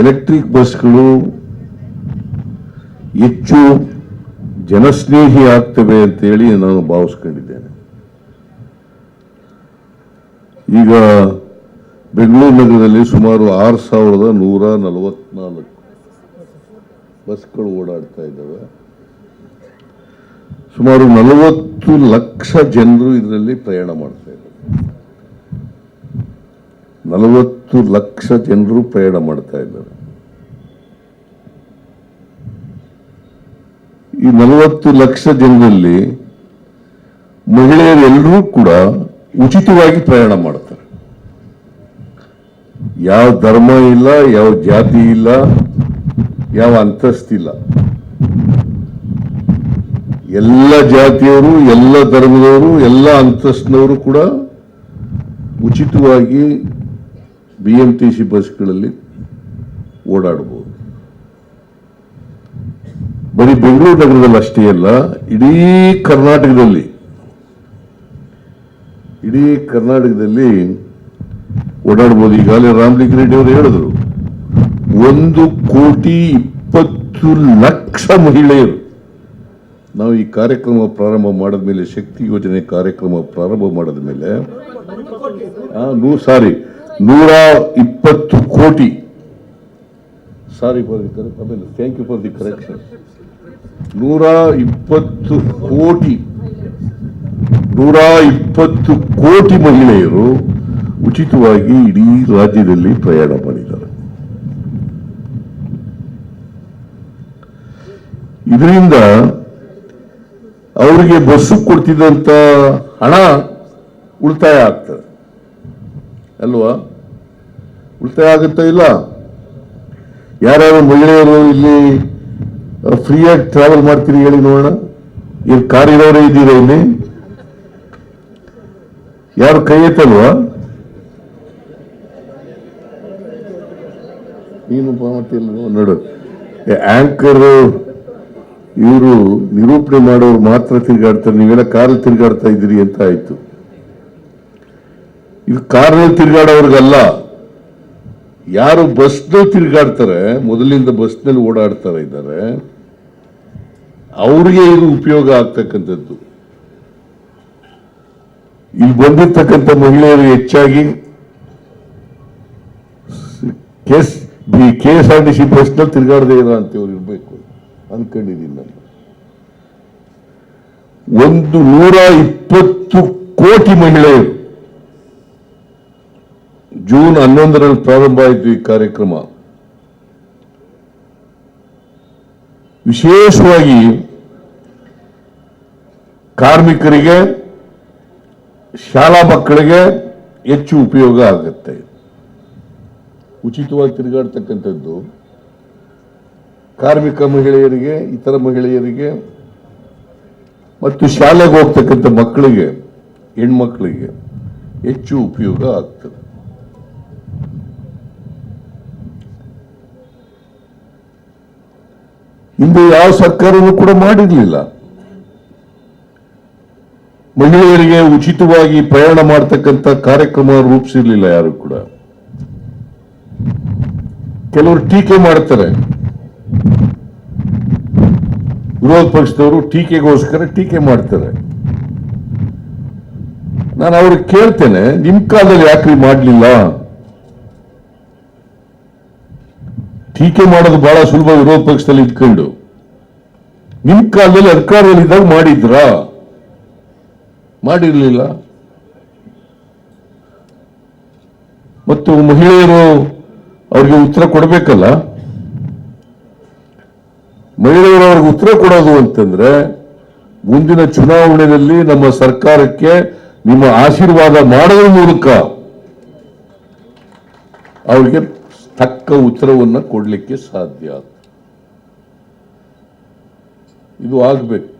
Electric ಬಸ್ಗಳು ಹೆಚ್ಚು ಜನಸ್ನೇಹಿ ಆಗ್ತವೆ ಅಂತೇಳಿ ನಾನು ಭಾವಿಸ್ಕೊಂಡಿದ್ದೇನೆ. ಈಗ ಬೆಂಗಳೂರು ನಗರದಲ್ಲಿ ಸುಮಾರು ಆರು ಸಾವಿರದ ನೂರ ನಲವತ್ನಾಲ್ಕು ಬಸ್ಗಳು ಓಡಾಡ್ತಾ ಇದ್ದಾವೆ. ಸುಮಾರು ನಲವತ್ತು ಲಕ್ಷ ಜನರು ಇದರಲ್ಲಿ ಪ್ರಯಾಣ ಮಾಡ್ತಾ ಇದ್ದಾರೆ ನಲವತ್ತು ಲಕ್ಷ ಜನರು ಪ್ರಯಾಣ ಮಾಡ್ತಾ ಇದ್ದಾರೆ. ಈ ನಲವತ್ತು ಲಕ್ಷ ಜನರಲ್ಲಿ ಮಹಿಳೆಯರೆಲ್ಲರೂ ಕೂಡ ಉಚಿತವಾಗಿ ಪ್ರಯಾಣ ಮಾಡ್ತಾರೆ. ಯಾವ ಧರ್ಮ ಇಲ್ಲ, ಯಾವ ಜಾತಿ ಇಲ್ಲ, ಯಾವ ಅಂತಸ್ತಿಲ್ಲ ಎಲ್ಲ ಜಾತಿಯವರು, ಎಲ್ಲ ಧರ್ಮದವರು, ಎಲ್ಲ ಅಂತಸ್ತಿನವರು ಕೂಡ ಉಚಿತವಾಗಿ ಬಿ ಎಂ ಟಿ ಸಿ ಬಸ್ಗಳಲ್ಲಿ ಓಡಾಡಬಹುದು. ಬರೀ ಬೆಂಗಳೂರು ನಗರದಲ್ಲಿ ಅಷ್ಟೇ ಅಲ್ಲ, ಇಡೀ ಕರ್ನಾಟಕದಲ್ಲಿ ಇಡೀ ಕರ್ನಾಟಕದಲ್ಲಿ ಓಡಾಡ್ಬೋದು ಈಗಾಗಲೇ ರಾಮಲಿಂಗ ರೆಡ್ಡಿ ಅವರು ಹೇಳಿದ್ರು, ಒಂದು ಕೋಟಿ ಇಪ್ಪತ್ತು ಲಕ್ಷ ಮಹಿಳೆಯರು ನಾವು ಈ ಕಾರ್ಯಕ್ರಮ ಪ್ರಾರಂಭ ಮಾಡಿದ ಮೇಲೆ, ಶಕ್ತಿ ಯೋಜನೆ ಕಾರ್ಯಕ್ರಮ ಪ್ರಾರಂಭ ಮಾಡಿದ ಮೇಲೆ ಸಾರಿ ನೂರ ಇಪ್ಪತ್ತು crore sorry for the correct thank you for the correction ನೂರ ಇಪ್ಪತ್ತು ಕೋಟಿ. ನೂರ ಇಪ್ಪತ್ತು ಕೋಟಿ ಮಹಿಳೆಯರು ಉಚಿತವಾಗಿ ಇಡೀ ರಾಜ್ಯದಲ್ಲಿ ಪ್ರಯಾಣ ಮಾಡಿದ್ದಾರೆ. ಇದರಿಂದ ಅವರಿಗೆ ಬಸ್ಸು ಕೊಡ್ತಿದ್ದಂತ ಹಣ ಉಳಿತಾಯ ಆಗ್ತದೆ. ಅಲ್ವಾ? ಉಳಿತಾಯ ಆಗುತ್ತಾ ಇಲ್ಲ? ಯಾರ್ಯಾರು ಮಹಿಳೆಯರು ಇಲ್ಲಿ ಫ್ರೀಯಾಗಿ ಟ್ರಾವೆಲ್ ಮಾಡ್ತೀರಿ ಹೇಳಿ ನೋಡೋಣ. ಇಲ್ಲಿ ಕಾರ್ ಇರೋರೇ ಇದ್ದೀರಾ ಇಲ್ಲಿ? ಯಾರು ಕೈ ಎತ್ತಲ್ವಾ? ನೀನು ನೋಡು ಆಂಕರ್ ಇವರು ನಿರೂಪಣೆ ಮಾಡೋರು ಮಾತ್ರ ತಿರುಗಾಡ್ತಾರೆ, ನೀವೆಲ್ಲ ಕಾರಲ್ಲಿ ತಿರುಗಾಡ್ತಾ ಇದ್ದೀರಿ ಅಂತ ಆಯ್ತು. ಇದು ಕಾರ್ನಲ್ಲಿ ತಿರುಗಾಡೋರ್ಗಲ್ಲ. ಯಾರು ಬಸ್ನಲ್ಲಿ ತಿರುಗಾಡ್ತಾರೆ, ಮೊದಲಿಂದ ಬಸ್ನಲ್ಲಿ ಓಡಾಡ್ತಾರೆ ಇದ್ದಾರೆ. ಅವ್ರಿಗೆ ಇದು ಉಪಯೋಗ ಆಗ್ತಕ್ಕಂಥದ್ದು. ಇಲ್ಲಿ ಬಂದಿರ್ತಕ್ಕಂಥ ಮಹಿಳೆಯರು ಹೆಚ್ಚಾಗಿ ಕೆಸ್, B K S R T C ಬಸ್ನಲ್ಲಿ ತಿರುಗಾಡದೇ ಇರೋ ಅಂತವ್ರು ಇರಬೇಕು. ಅನ್ಕೊಂಡಿದ್ದೀನಿ ನಾನು. ಒಂದು ನೂರ ಇಪ್ಪತ್ತು ಕೋಟಿ ಮಹಿಳೆಯರು ಜೂನ್ ಹನ್ನೊಂದರಲ್ಲಿ ಪ್ರಾರಂಭ ಆಯಿತು ಈ ಕಾರ್ಯಕ್ರಮ. ವಿಶೇಷವಾಗಿ ಕಾರ್ಮಿಕರಿಗೆ, ಶಾಲಾ ಮಕ್ಕಳಿಗೆ ಹೆಚ್ಚು ಉಪಯೋಗ ಆಗುತ್ತೆ. ಉಚಿತವಾಗಿ ತಿರುಗಾಡ್ತಕ್ಕಂಥದ್ದು, ಕಾರ್ಮಿಕ ಮಹಿಳೆಯರಿಗೆ, ಇತರ ಮಹಿಳೆಯರಿಗೆ, ಮತ್ತು ಶಾಲೆಗೆ ಹೋಗ್ತಕ್ಕಂಥ ಮಕ್ಕಳಿಗೆ, ಹೆಣ್ಮಕ್ಳಿಗೆ ಹೆಚ್ಚು ಉಪಯೋಗ ಆಗ್ತದೆ. ಹಿಂದೆ ಯಾವ ಸರ್ಕಾರವೂ ಕೂಡ ಮಾಡಿರಲಿಲ್ಲ. ಮಹಿಳೆಯರಿಗೆ ಉಚಿತವಾಗಿ ಪ್ರಯಾಣ ಮಾಡತಕ್ಕಂಥ ಕಾರ್ಯಕ್ರಮ ರೂಪಿಸಿರ್ಲಿಲ್ಲ ಯಾರು ಕೂಡ. ಕೆಲವರು ಟೀಕೆ ಮಾಡ್ತಾರೆ. ವಿರೋಧ ಪಕ್ಷದವರು ಟೀಕೆಗೋಸ್ಕರ ಟೀಕೆ ಮಾಡ್ತಾರೆ. ನಾನು ಅವ್ರಿಗೆ ಕೇಳ್ತೇನೆ, ನಿಮ್ ಕಾಲದಲ್ಲಿ ಯಾಕ್ರಿ ಮಾಡ್ಲಿಲ್ಲ? ಟೀಕೆ ಮಾಡೋದು ಬಹಳ ಸುಲಭ ವಿರೋಧ ಪಕ್ಷದಲ್ಲಿ ಇಟ್ಕೊಂಡು. ನಿಮ್ ಕಾಲದಲ್ಲಿ ಅಧಿಕಾರದಲ್ಲಿ ಇದ್ದಾಗ ಮಾಡಿದ್ರಾ? ಮಾಡಿರ್ಲಿಲ್ಲ. ಮತ್ತು ಮಹಿಳೆಯರು ಅವ್ರಿಗೆ ಉತ್ತರ ಕೊಡಬೇಕಲ್ಲ? ಮಹಿಳೆಯರು ಅವ್ರಿಗೆ ಉತ್ತರ ಕೊಡೋದು ಅಂತಂದ್ರೆ, ಮುಂದಿನ ಚುನಾವಣೆಯಲ್ಲಿ ನಮ್ಮ ಸರ್ಕಾರಕ್ಕೆ ನಿಮ್ಮ ಆಶೀರ್ವಾದ ಮಾಡೋದ್ರ ಮೂಲಕ ಅವ್ರಿಗೆ ತಕ್ಕ ಉತ್ತರವನ್ನು ಕೊಡಲಿಕ್ಕೆ ಸಾಧ್ಯ ಇದು ಆಗ್ಬೇಕು.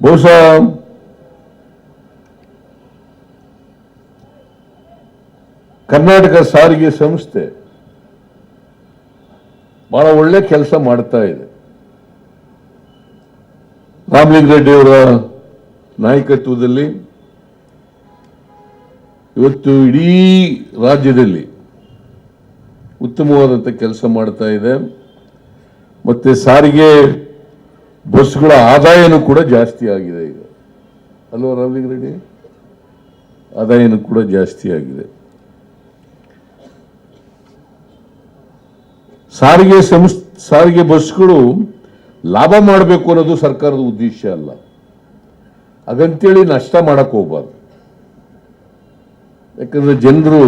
ಬಹುಶಃ ಕರ್ನಾಟಕ ಸಾರಿಗೆ ಸಂಸ್ಥೆ ಬಹಳ ಒಳ್ಳೆ ಕೆಲಸ ಮಾಡ್ತಾ ಇದೆ. ರಾಮಲಿಂಗ ರೆಡ್ಡಿ ಅವರ ನಾಯಕತ್ವದಲ್ಲಿ ಇವತ್ತು ಇಡೀ ರಾಜ್ಯದಲ್ಲಿ ಉತ್ತಮವಾದಂಥ ಕೆಲಸ ಮಾಡ್ತಾ ಇದೆ. ಮತ್ತು ಸಾರಿಗೆ ಬಸ್ಗಳ ಆದಾಯನೂ ಕೂಡ ಜಾಸ್ತಿ ಆಗಿದೆ ಈಗ. ಅಲ್ವಾ ರಾಮಲಿಂಗ ರೆಡ್ಡಿ? ಆದಾಯನೂ ಕೂಡ ಜಾಸ್ತಿ ಆಗಿದೆ. ಸಾರಿಗೆ ಸಂಸ್, ಸಾರಿಗೆ ಬಸ್ಗಳು ಲಾಭ ಮಾಡಬೇಕು ಅನ್ನೋದು ಸರ್ಕಾರದ ಉದ್ದೇಶ ಅಲ್ಲ. ಅದಂತೇಳಿ ನಷ್ಟ ಮಾಡೋಕ್ಕೆ ಹೋಗ್ಬಾರ್ದು. ಯಾಕಂದ್ರೆ ಜನರು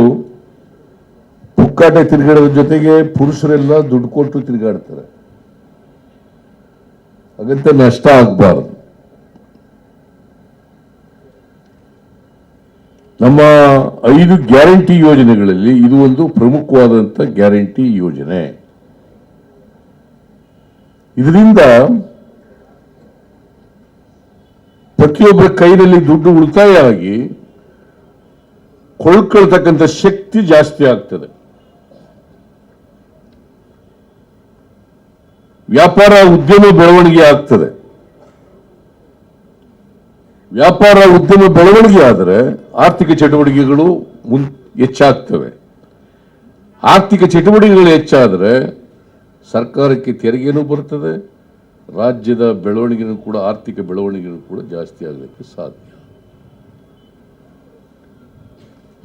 ಪುಕ್ಕಾಟೆ ತಿರುಗಾಡೋದ್ರ ಜೊತೆಗೆ ಪುರುಷರೆಲ್ಲ ದುಡ್ಡು ಕೊಟ್ಟು ತಿರುಗಾಡ್ತಾರೆ. ಹಾಗಂತ ನಷ್ಟ ಆಗಬಾರ್ದು. ನಮ್ಮ ಐದು ಗ್ಯಾರಂಟಿ ಯೋಜನೆಗಳಲ್ಲಿ ಇದು ಒಂದು ಪ್ರಮುಖವಾದಂಥ ಗ್ಯಾರಂಟಿ ಯೋಜನೆ. ಇದರಿಂದ ಪ್ರತಿಯೊಬ್ಬರ ಕೈನಲ್ಲಿ ದುಡ್ಡು ಉಳಿತಾಯ ಆಗಿ ಕೊಳ್ಳತಕ್ಕಂಥ ಶಕ್ತಿ ಜಾಸ್ತಿ ಆಗ್ತದೆ. ವ್ಯಾಪಾರ ಉದ್ಯಮ ಬೆಳವಣಿಗೆ ಆಗ್ತದೆ. ವ್ಯಾಪಾರ ಉದ್ಯಮ ಬೆಳವಣಿಗೆ ಆದರೆ ಆರ್ಥಿಕ ಚಟುವಟಿಕೆಗಳು ಮುನ್ ಹೆಚ್ಚಾಗ್ತವೆ. ಆರ್ಥಿಕ ಚಟುವಟಿಕೆಗಳು ಹೆಚ್ಚಾದರೆ ಸರ್ಕಾರಕ್ಕೆ ತೆರಿಗೆನೂ ಬರ್ತದೆ, ರಾಜ್ಯದ ಬೆಳವಣಿಗೆನೂ ಕೂಡ, ಆರ್ಥಿಕ ಬೆಳವಣಿಗೆನೂ ಕೂಡ ಜಾಸ್ತಿ ಆಗಲಿಕ್ಕೆ ಸಾಧ್ಯ.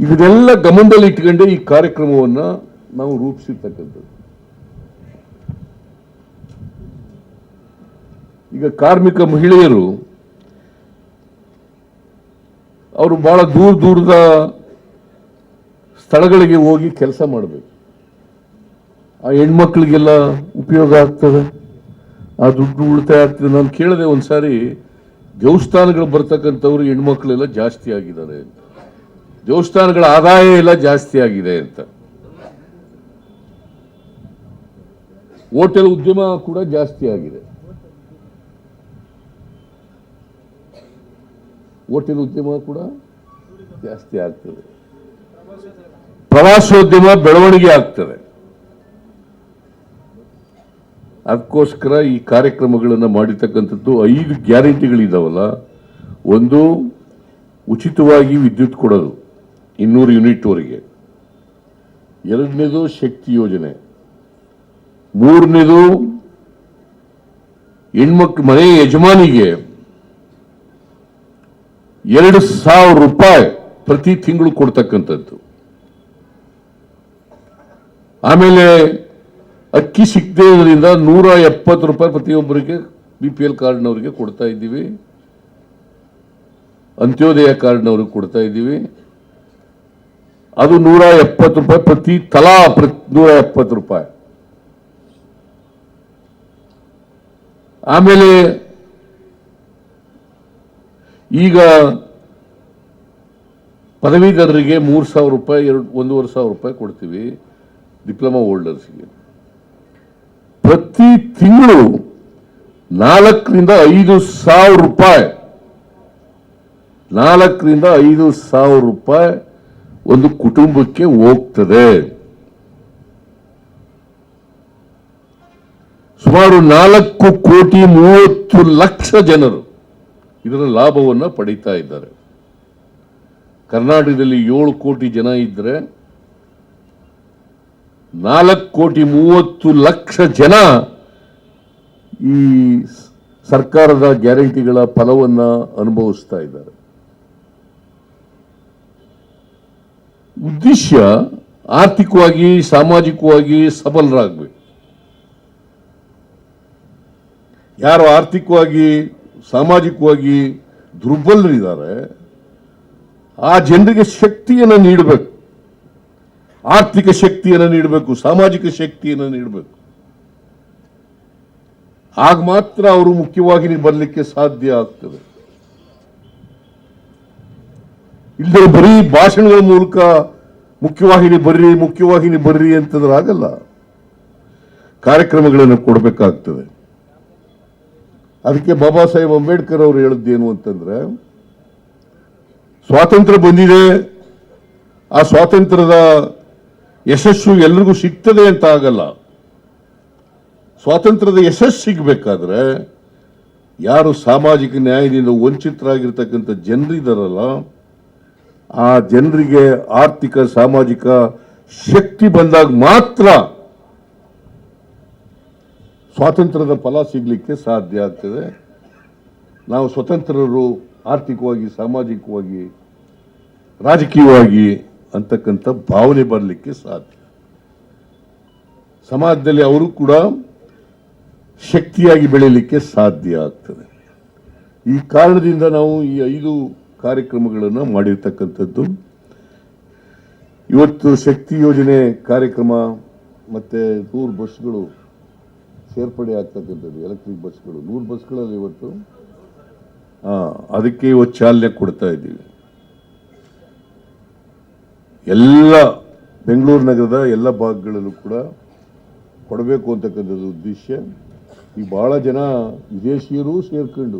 ಇದನ್ನೆಲ್ಲ ಗಮನದಲ್ಲಿ ಇಟ್ಕೊಂಡೆ ಈ ಕಾರ್ಯಕ್ರಮವನ್ನು ನಾವು ರೂಪಿಸಿರ್ತಕ್ಕಂಥದ್ದು. ಈಗ ಕಾರ್ಮಿಕ ಮಹಿಳೆಯರು, ಅವರು ಬಹಳ ದೂರ ದೂರದ ಸ್ಥಳಗಳಿಗೆ ಹೋಗಿ ಕೆಲಸ ಮಾಡಬೇಕು. ಆ ಹೆಣ್ಮಕ್ಳಿಗೆಲ್ಲ ಉಪಯೋಗ ಆಗ್ತದೆ, ಆ ದುಡ್ಡು ಉಳಿತಾಯ ಆಗ್ತದೆ. ನಾನು ಕೇಳಿದೆ ಒಂದ್ಸಾರಿ, ದೇವಸ್ಥಾನಗಳು ಬರ್ತಕ್ಕಂಥವ್ರು ಹೆಣ್ಮಕ್ಳೆಲ್ಲ ಜಾಸ್ತಿ ಆಗಿದ್ದಾರೆ ದೇವಸ್ಥಾನಗಳ ಆದಾಯ ಎಲ್ಲ ಜಾಸ್ತಿ ಆಗಿದೆ ಅಂತ. ಹೋಟೆಲ್ ಉದ್ಯಮ ಕೂಡ ಜಾಸ್ತಿ ಆಗಿದೆ. ಹೋಟೆಲ್ ಉದ್ಯಮ ಕೂಡ ಜಾಸ್ತಿ ಆಗ್ತದೆ. ಪ್ರವಾಸೋದ್ಯಮ ಬೆಳವಣಿಗೆ ಆಗ್ತದೆ. ಅದಕ್ಕೋಸ್ಕರ ಈ ಕಾರ್ಯಕ್ರಮಗಳನ್ನು ಮಾಡಿರ್ತಕ್ಕಂಥದ್ದು ಐದು ಗ್ಯಾರಂಟಿಗಳಿದಾವಲ್ಲ. ಒಂದು ಉಚಿತವಾಗಿ ವಿದ್ಯುತ್ ಕೊಡೋದು. ಇನ್ನೂರು ಯೂನಿಟ್ವರೆಗೆ ಎರಡನೇದು ಶಕ್ತಿ ಯೋಜನೆ. ಮೂರನೇದು ಹೆಣ್ಮಕ್ಳು ಮನೆ ಯಜಮಾನಿಗೆ ಎರಡು ಸಾವಿರ ರೂಪಾಯಿ ಪ್ರತಿ ತಿಂಗಳು ಕೊಡ್ತಕ್ಕಂಥದ್ದು. ಆಮೇಲೆ ಅಕ್ಕಿ ಸಿಗದೇ ಇರೋದ್ರಿಂದ ನೂರ ಎಪ್ಪತ್ತು ರೂಪಾಯಿ ಪ್ರತಿಯೊಬ್ಬರಿಗೆ ಬಿ ಪಿ ಎಲ್ ಕಾರ್ಡ್ನವರಿಗೆ ಕೊಡ್ತಾ ಇದ್ದೀವಿ. ಅಂತ್ಯೋದಯ ಕಾರ್ಡ್ನವ್ರಿಗೆ ಕೊಡ್ತಾ ಇದ್ದೀವಿ. ಅದು ನೂರ ಎಪ್ಪತ್ತು ರೂಪಾಯಿ ಪ್ರತಿ ತಲಾ ಪ್ರತಿ ನೂರ ಎಪ್ಪತ್ತು ರೂಪಾಯಿ. ಆಮೇಲೆ ಈಗ ಪದವೀಧರರಿಗೆ ಮೂರು ಸಾವಿರ ರೂಪಾಯಿ, ಎರಡು, ಒಂದೂವರೆ ಸಾವಿರ ರೂಪಾಯಿ ಕೊಡ್ತೀವಿ ಡಿಪ್ಲೊಮಾ ಹೋಲ್ಡರ್ಸ್ಗೆ. ಪ್ರತಿ ತಿಂಗಳು ನಾಲ್ಕರಿಂದ ಐದು ಸಾವಿರ ರೂಪಾಯಿ. ನಾಲ್ಕರಿಂದ ಐದು ಸಾವಿರ ರೂಪಾಯಿ ಒಂದು ಕುಟುಂಬಕ್ಕೆ ಹೋಗ್ತದೆ. ಸುಮಾರು ನಾಲ್ಕು ಕೋಟಿ ಮೂವತ್ತು ಲಕ್ಷ ಜನರು ಇದರ ಲಾಭವನ್ನು ಪಡೀತಾ ಇದ್ದಾರೆ. ಕರ್ನಾಟಕದಲ್ಲಿ ಏಳು ಕೋಟಿ ಜನ ಇದ್ರೆ ನಾಲ್ಕು ಕೋಟಿ ಮೂವತ್ತು ಲಕ್ಷ ಜನ ಈ ಸರ್ಕಾರದ ಗ್ಯಾರಂಟಿಗಳ ಫಲವನ್ನು ಅನುಭವಿಸ್ತಾ ಇದ್ದಾರೆ. ಉದ್ದೇಶ ಆರ್ಥಿಕವಾಗಿ, ಸಾಮಾಜಿಕವಾಗಿ ಸಬಲರಾಗಬೇಕು. ಯಾರು ಆರ್ಥಿಕವಾಗಿ, ಸಾಮಾಜಿಕವಾಗಿ ದುರ್ಬಲರಿದ್ದಾರೆ, ಆ ಜನರಿಗೆ ಶಕ್ತಿಯನ್ನು ನೀಡಬೇಕು. ಆರ್ಥಿಕ ಶಕ್ತಿಯನ್ನು ನೀಡಬೇಕು, ಸಾಮಾಜಿಕ ಶಕ್ತಿಯನ್ನು ನೀಡಬೇಕು. ಆಗ ಮಾತ್ರ ಅವರು ಮುಖ್ಯವಾಗಿ ಬರಲಿಕ್ಕೆ ಸಾಧ್ಯ ಆಗ್ತದೆ. ಇಲ್ಲದೆ ಬರೀ ಭಾಷಣಗಳ ಮೂಲಕ ಮುಖ್ಯವಾಹಿನಿ ಬರ್ರಿ ಮುಖ್ಯವಾಹಿನಿ ಬರ್ರಿ ಅಂತಂದ್ರೆ ಆಗಲ್ಲ. ಕಾರ್ಯಕ್ರಮಗಳನ್ನು ಕೊಡಬೇಕಾಗ್ತದೆ. ಅದಕ್ಕೆ ಬಾಬಾ ಸಾಹೇಬ್ ಅಂಬೇಡ್ಕರ್ ಅವರು ಹೇಳಿದ್ದೇನು ಅಂತಂದ್ರೆ, ಸ್ವಾತಂತ್ರ್ಯ ಬಂದಿದೆ, ಆ ಸ್ವಾತಂತ್ರ್ಯದ ಯಶಸ್ಸು ಎಲ್ರಿಗೂ ಸಿಗ್ತದೆ ಅಂತ ಆಗಲ್ಲ. ಸ್ವಾತಂತ್ರ್ಯದ ಯಶಸ್ಸು ಸಿಗಬೇಕಾದ್ರೆ, ಯಾರು ಸಾಮಾಜಿಕ ನ್ಯಾಯದಿಂದ ವಂಚಿತರಾಗಿರ್ತಕ್ಕಂಥ ಜನರಿದಾರಲ್ಲ ಆ ಜನರಿಗೆ ಆರ್ಥಿಕ, ಸಾಮಾಜಿಕ ಶಕ್ತಿ ಬಂದಾಗ ಮಾತ್ರ ಸ್ವಾತಂತ್ರ್ಯದ ಫಲ ಸಿಗಲಿಕ್ಕೆ ಸಾಧ್ಯ ಆಗ್ತದೆ. ನಾವು ಸ್ವತಂತ್ರರು ಆರ್ಥಿಕವಾಗಿ, ಸಾಮಾಜಿಕವಾಗಿ, ರಾಜಕೀಯವಾಗಿ ಅಂತಕ್ಕಂಥ ಭಾವನೆ ಬರಲಿಕ್ಕೆ ಸಾಧ್ಯ. ಸಮಾಜದಲ್ಲಿ ಅವರು ಕೂಡ ಶಕ್ತಿಯಾಗಿ ಬೆಳೆಯಲಿಕ್ಕೆ ಸಾಧ್ಯ ಆಗ್ತದೆ. ಈ ಕಾರಣದಿಂದ ನಾವು ಈ ಐದು ಕಾರ್ಯಕ್ರಮಗಳನ್ನು ಮಾಡಿರ್ತಕ್ಕಂಥದ್ದು. ಇವತ್ತು ಶಕ್ತಿ ಯೋಜನೆ ಕಾರ್ಯಕ್ರಮ ಮತ್ತು ನೂರು ಬಸ್ಗಳು ಸೇರ್ಪಡೆ ಆಗ್ತಕ್ಕಂಥದ್ದು, ಎಲೆಕ್ಟ್ರಿಕ್ ಬಸ್ಗಳು. ನೂರು ಬಸ್ಗಳಲ್ಲಿ ಇವತ್ತು ಅದಕ್ಕೆ ಇವತ್ತು ಚಾಲನೆ ಕೊಡ್ತಾ ಇದ್ದೀವಿ. ಎಲ್ಲ ಬೆಂಗಳೂರು ನಗರದ ಎಲ್ಲ ಭಾಗಗಳಲ್ಲೂ ಕೂಡ ಕೊಡಬೇಕು ಅಂತಕ್ಕಂಥದ್ದು ಉದ್ದೇಶ. ಈ ಭಾಳ ಜನ ವಿದೇಶಿಯರು ಸೇರ್ಕೊಂಡು